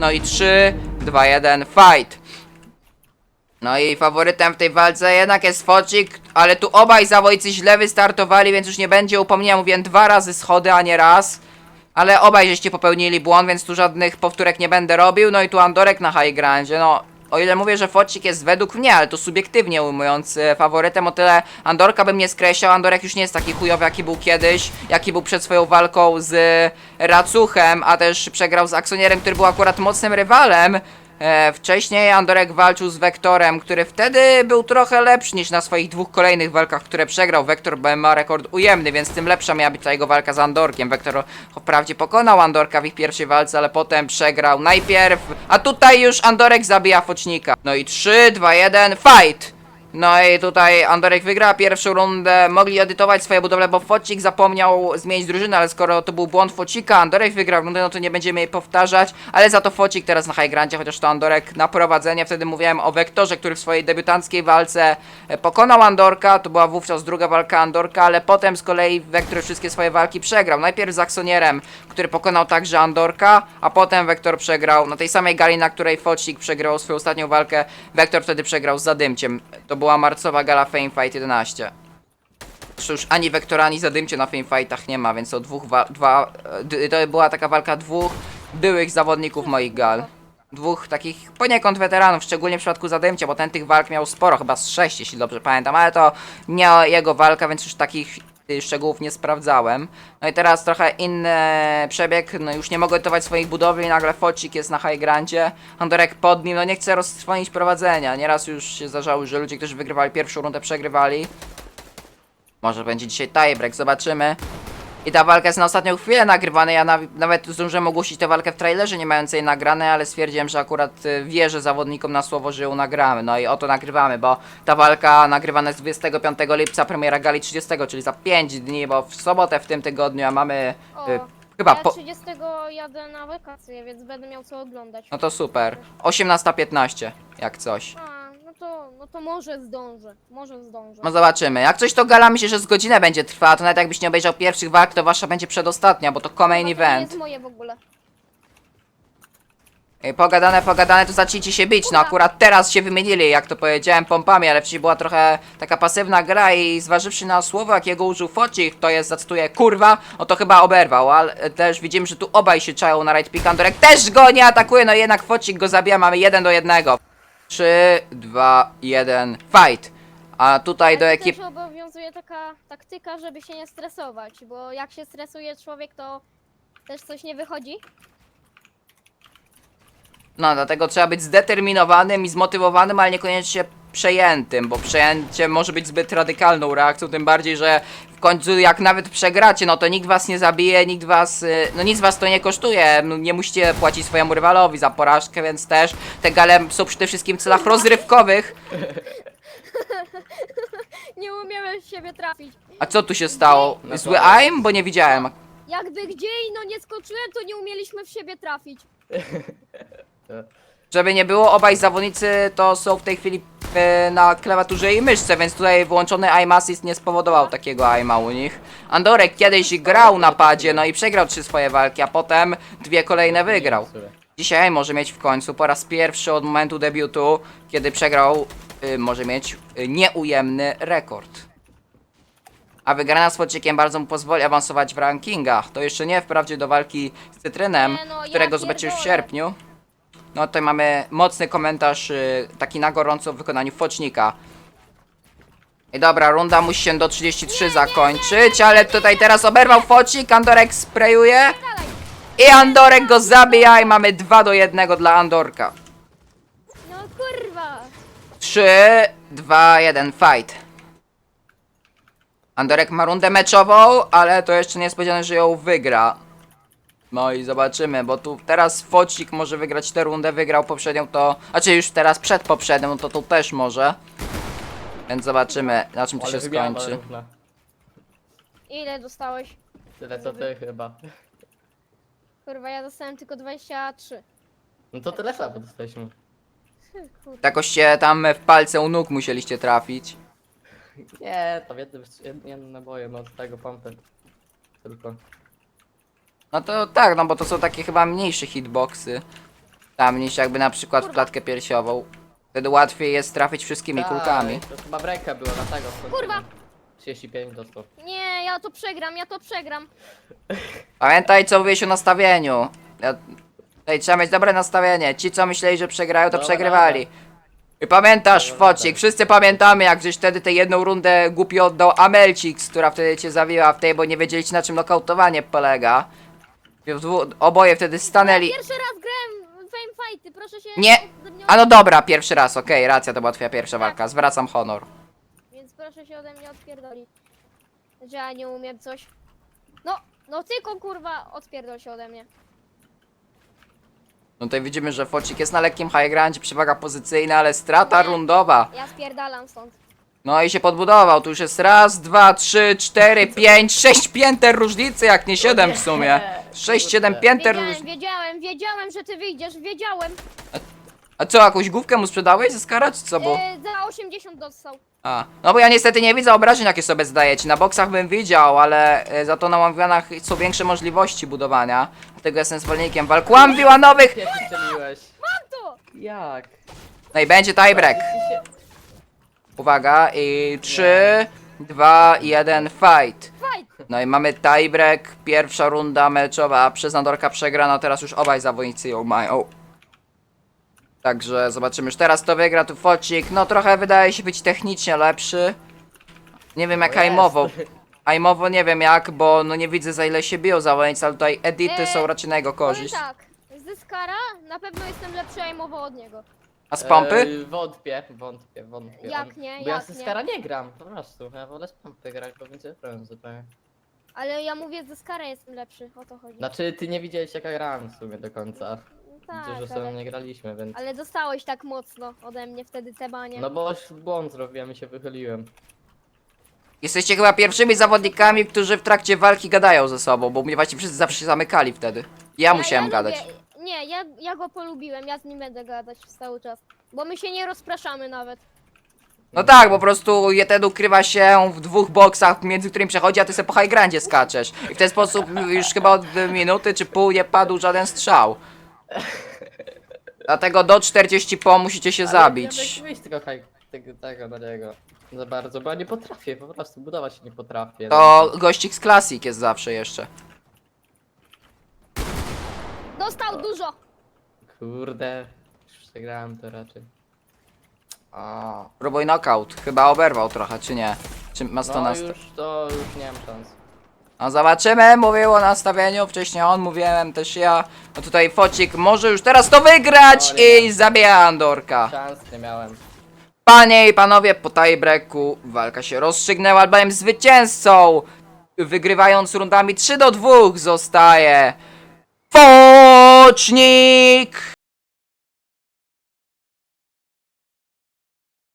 No i 3, 2, 1, fight! No i faworytem w tej walce jednak jest Focik, ale tu obaj zawodnicy źle wystartowali, więc już nie będzie upomnienia. Mówiłem dwa razy schody, a nie raz. Ale obaj żeście popełnili błąd, więc tu żadnych powtórek nie będę robił. No i tu Andorek na high grandzie. No, o ile mówię, że Focik jest według mnie, ale to subiektywnie ujmując e, faworytem, o tyle Andorka bym nie skreślał. Andorek już nie jest taki chujowy, jaki był kiedyś, jaki był przed swoją walką z Racuchem, a też przegrał z Aksonierem, który był akurat mocnym rywalem. E, wcześniej Andorek walczył z Wektorem, który wtedy był trochę lepszy niż na swoich dwóch kolejnych walkach, które przegrał. Wektor ma rekord ujemny, więc tym lepsza miała być ta jego walka z Andorkiem. Wektor wprawdzie pokonał Andorka w ich pierwszej walce, ale potem przegrał najpierw. A tutaj już Andorek zabija Focznika. No i 3, 2, 1, fight! No i tutaj Andorek wygra pierwszą rundę. Mogli edytować swoje budowle, bo Focik zapomniał zmienić drużynę, ale skoro to był błąd Focika, Andorek wygrał rundę, no to nie będziemy jej powtarzać. Ale za to Focik teraz na high grandzie, chociaż to Andorek na prowadzenie. Wtedy mówiłem o Wektorze, który w swojej debiutanckiej walce e, pokonał Andorka. To była wówczas druga walka Andorka, ale potem z kolei Wektor wszystkie swoje walki przegrał. Najpierw z Aksonierem, który pokonał także Andorka, a potem Wektor przegrał na tej samej gali, na której Focik przegrał swoją ostatnią walkę. Wektor wtedy przegrał z Zadymciem. To była marcowa gala Fame Fight 11. Zresztą już ani Wektora, ani Zadymcie na Fame Fightach nie ma, więc to dwóch wa- dwa, to była taka walka dwóch byłych zawodników moich gal. Dwóch takich poniekąd weteranów, szczególnie w przypadku Zadymcia, bo ten tych walk miał sporo, chyba z sześć, jeśli dobrze pamiętam, ale to nie jego walka, więc już takich szczegółów nie sprawdzałem. No i teraz trochę inny przebieg, no już nie mogę gotować swoich budowli, nagle Focik jest na high grandzie, Andorek pod nim, no nie chcę roztrwonić prowadzenia, nieraz już się zdarzało, że ludzie, którzy wygrywali pierwszą rundę przegrywali. Może będzie dzisiaj tiebreak, zobaczymy. I ta walka jest na ostatnią chwilę nagrywana. Ja naw- nawet zdążyłem ogłosić tę walkę w trailerze, nie mając jej nagranej, ale stwierdziłem, że akurat y, wierzę zawodnikom na słowo, że ją nagramy. No i oto nagrywamy, bo ta walka nagrywana jest 25 lipca, premiera gali 30, czyli za 5 dni, bo w sobotę w tym tygodniu, a mamy O, y, chyba ja po. 30 jadę na wakacje, więc będę miał co oglądać. No to super. 18.15, jak coś. A, to, no to może zdążę, może zdążę. No zobaczymy. Jak coś to gala myślę, że z godzinę będzie trwała, to nawet jakbyś nie obejrzał pierwszych walk, to wasza będzie przedostatnia, bo to co-main Chyba to nie event. jest moje w ogóle. Ej, Pogadane, pogadane, to zacznijcie się bić. No akurat teraz się wymienili, jak to powiedziałem, pompami, ale wcześniej była trochę taka pasywna gra i zważywszy na słowo, jakiego użył Focik, to jest, zacytuję, kurwa, o to chyba oberwał, ale też widzimy, że tu obaj się czają na right pick. Andorek też go nie atakuje, no jednak Focik go zabija, mamy 1 do 1. 3, 2, 1, fight. A tutaj do ekip... też obowiązuje taka taktyka, żeby się nie stresować, bo jak się stresuje człowiek, to też coś nie wychodzi. No, dlatego trzeba być zdeterminowanym i zmotywowanym, ale niekoniecznie przejętym, bo przejęcie może być zbyt radykalną reakcją, tym bardziej, że w końcu jak nawet przegracie, no to nikt was nie zabije, nikt was, y, no nic was to nie kosztuje, no, nie musicie płacić swojemu rywalowi za porażkę, więc też te gale są przede wszystkim w celach rozrywkowych. Nie umiałem w siebie trafić. A co tu się stało? Zły aim? Bo nie widziałem. Jakby gdzie no nie skoczyłem, to nie umieliśmy w siebie trafić. Żeby nie było, obaj zawodnicy to są w tej chwili e, na klawiaturze i myszce, więc tutaj wyłączony aim assist nie spowodował takiego aima u nich. Andorek kiedyś grał na padzie, no i przegrał trzy swoje walki, a potem dwie kolejne wygrał. Dzisiaj może mieć w końcu po raz pierwszy od momentu debiutu, kiedy przegrał, y, może mieć y, nieujemny rekord. A wygrana z Focikiem bardzo mu pozwoli awansować w rankingach. To jeszcze nie wprawdzie do walki z Cytrynem, no, którego zobaczysz w sierpniu. No tutaj mamy mocny komentarz, y, taki na gorąco w wykonaniu Focznika. I dobra, runda musi się do 33 zakończyć, ale tutaj teraz oberwał Focik, Andorek sprayuje i Andorek go zabija i mamy 2 do 1 dla Andorka. No kurwa! 3, 2, 1, fight. Andorek ma rundę meczową, ale to jeszcze nie jest powiedziane, że ją wygra. No i zobaczymy, bo tu teraz Focik może wygrać tę rundę, wygrał poprzednią to... Znaczy już teraz przed poprzednią, no to tu też może. Więc zobaczymy, na czym to się skończy. Ile dostałeś? Tyle co ty chyba. Kurwa, ja dostałem tylko 23. No to tyle samo dostaliśmy. Kurwa. Jakoś się tam w palce u nóg musieliście trafić. Nie, to jednym, jednym nabojem od tego pompy. Tylko. No to tak, no bo to są takie chyba mniejsze hitboxy. Tam niż jakby na przykład w klatkę piersiową. Wtedy łatwiej jest trafić wszystkimi kulkami. Tak, To chyba w rękę było, dlatego skończyłem. Kurwa! 35 dostał. Nie, ja to przegram, ja to przegram. Pamiętaj co mówiłeś o nastawieniu. Ja... Tutaj trzeba mieć dobre nastawienie. Ci co myśleli, że przegrają, to Dobra, przegrywali. I pamiętasz, Dobra, Focik, wszyscy pamiętamy, jak żeś wtedy tę jedną rundę głupi oddał Amelcix, która wtedy cię zawiła w tej, bo nie wiedzieliście na czym nokautowanie polega. W dwu- Oboje wtedy stanęli. Ja pierwszy raz grałem w Fame Fighty, proszę się... Nie. ode mnie A no dobra, pierwszy raz, okej, racja, to była twoja pierwsza walka, zwracam honor. Więc proszę się ode mnie odpierdolić. Że ja nie umiem coś. No, no tylko kurwa, odpierdol się ode mnie. No tutaj widzimy, że Focik jest na lekkim high groundzie, przewaga pozycyjna, ale strata Nie. rundowa. Ja spierdalam stąd. No i się podbudował, tu już jest raz, dwa, trzy, cztery, pięć, sześć pięter różnicy, jak nie siedem w sumie. Sześć, siedem Kurde. pięter Wiedziałem, wiedziałem, wiedziałem, że ty wyjdziesz, wiedziałem. A co, jakąś główkę mu sprzedałeś ze skara, czy co, bo... E, za 80 dostał. A, no bo ja niestety nie widzę obrażeń, jakie sobie zdajecie. Na boksach bym widział, ale e, za to na łamwianach są większe możliwości budowania. Dlatego jestem zwolennikiem walk łamwiłanowych. Jak strzeliłeś? Mam to! Jak? No i będzie tiebreak. Ty się- Uwaga, i 3, 2, 1, fight. Fight! No i mamy tiebreak, pierwsza runda meczowa przez Nadorka przegrana, teraz już obaj zawodnicy ją mają. Także zobaczymy, już teraz to wygra tu Focik, no trochę wydaje się być technicznie lepszy. Nie wiem jak aimowo, aimowo nie wiem jak, bo no nie widzę za ile się biją zawodnicy, ale tutaj edity są raczej na jego Powiem korzyść. tak, z Skara na pewno jestem lepszy aimowo od niego. A z pompy? Eee, wątpię, wątpię, wątpię. Jak nie, Bo ja jak z nie? Skara nie gram, po prostu. Ja wolę z pompy grać, bo więcej problem zupełnie. Ale ja mówię, ze Skara jestem lepszy, o to chodzi. Znaczy, ty nie widziałeś jak ja grałem w sumie do końca. tak, Dużo sobie ale, nie graliśmy, więc... ale dostałeś tak mocno ode mnie wtedy te banie. No bo błąd zrobiłem i się wychyliłem. Jesteście chyba pierwszymi zawodnikami, którzy w trakcie walki gadają ze sobą, bo mnie właśnie wszyscy zawsze się zamykali wtedy. Ja musiałem ja gadać. Lubię, nie, ja, ja go polubiłem, ja z nim będę gadać cały czas. Bo my się nie rozpraszamy nawet. No tak, po prostu jeden ukrywa się w dwóch boksach, między którymi przechodzi, a ty sobie po high grandzie skaczesz. I w ten sposób już chyba od minuty czy pół nie padł żaden strzał. Dlatego do 40 po musicie się Ale zabić. Wyjść tego, haj- tego, tego na niego. Za bardzo, bo ja nie potrafię, po prostu budować się nie potrafię. To gościk z Classic jest zawsze jeszcze. Dostał dużo! Kurde, już przegrałem to raczej. A, Próbuj knockout. Chyba oberwał trochę, czy nie? Czy ma 100 no na 100? już to już nie mam szans. No zobaczymy, mówił o nastawieniu, wcześniej on, mówiłem też ja. No tutaj Focik może już teraz to wygrać No, nie i zabija Andorka. Szans nie miałem. Panie i panowie, po tiebreaku walka się rozstrzygnęła, albowiem zwycięzcą, wygrywając rundami 3 do 2 zostaje Focznik!